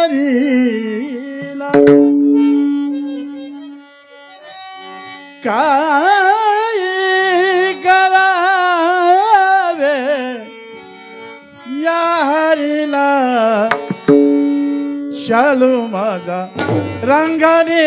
हरीला काय करावे या हरीला शालू माझा रंगाने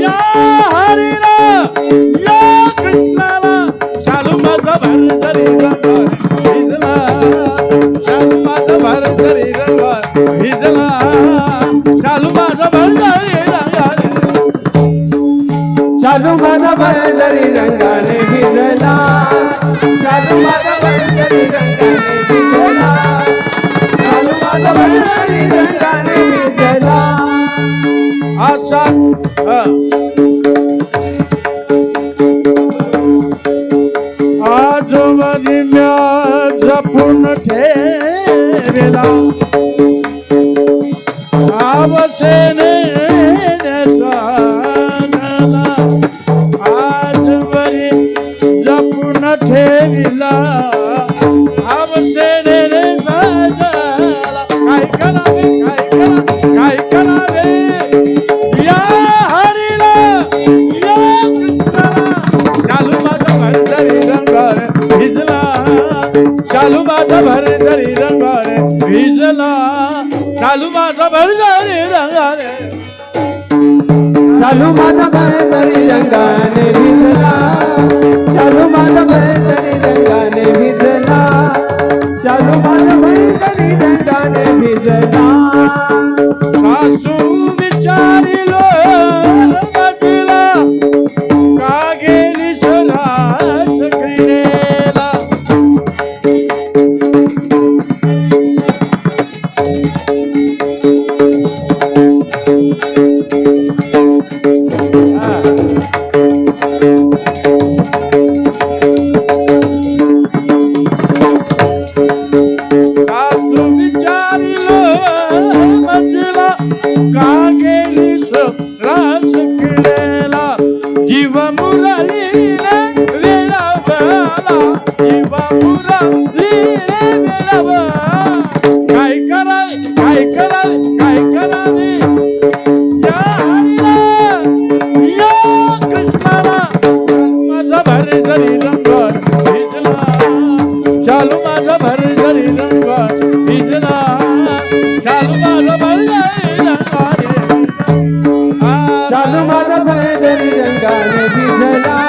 या हरीला या कृष्णाला. शालू माझा भरतरी भिजला. शालू माझा भरतरी भिजला. शालू माझा भरतरी चालू माझा बंदरी रंगाने भिजला. चालू माझा बंदरी रंगाने भिजला. असा हा. आजोबानी म्या जपून ठेवला। आवसेने आज बरी जपून ठेवी चालू माझा भरतरी रंगाने भिजला. चालू माझा भरतरी रंगार चालू माझा बंदरी रंगाने भिजला. चालू माझा बंदरी काय करावे काय करावे काय करावे? रंगार भिजला.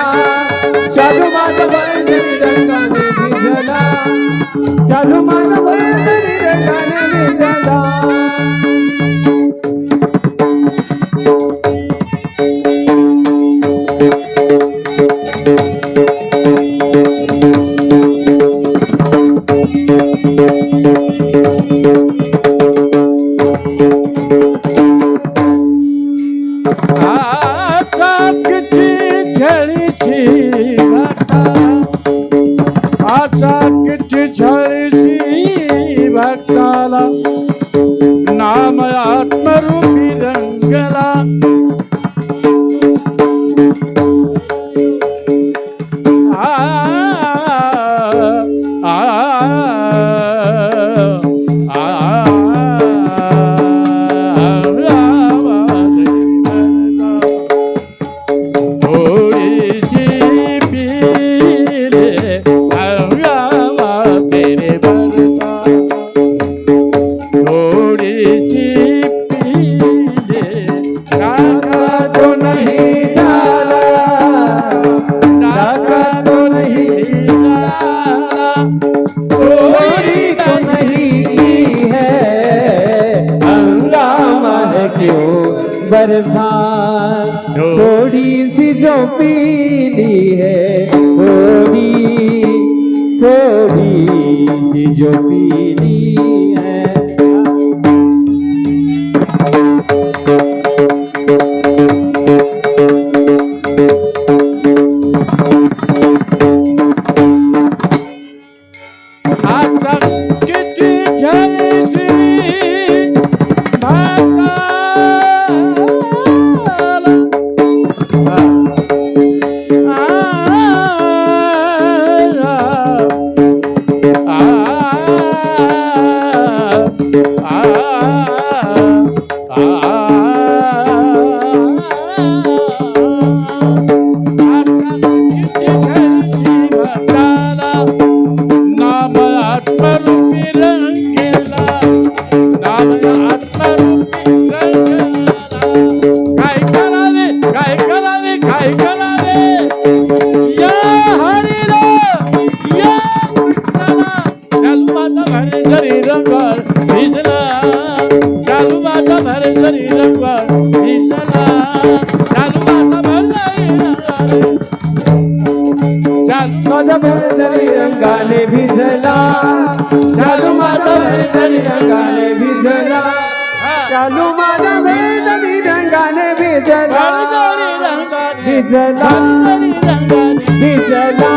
बर्बाद थोड़ी सी जो पीली है थोड़ी थोड़ी सी जो पीली है Isla, Calumata, Marenza, Isla, Isla, चालू माझा वेदनी रंगाने भिजला चालू माझा वेदनी रंगाने भिजला भिजला भिजला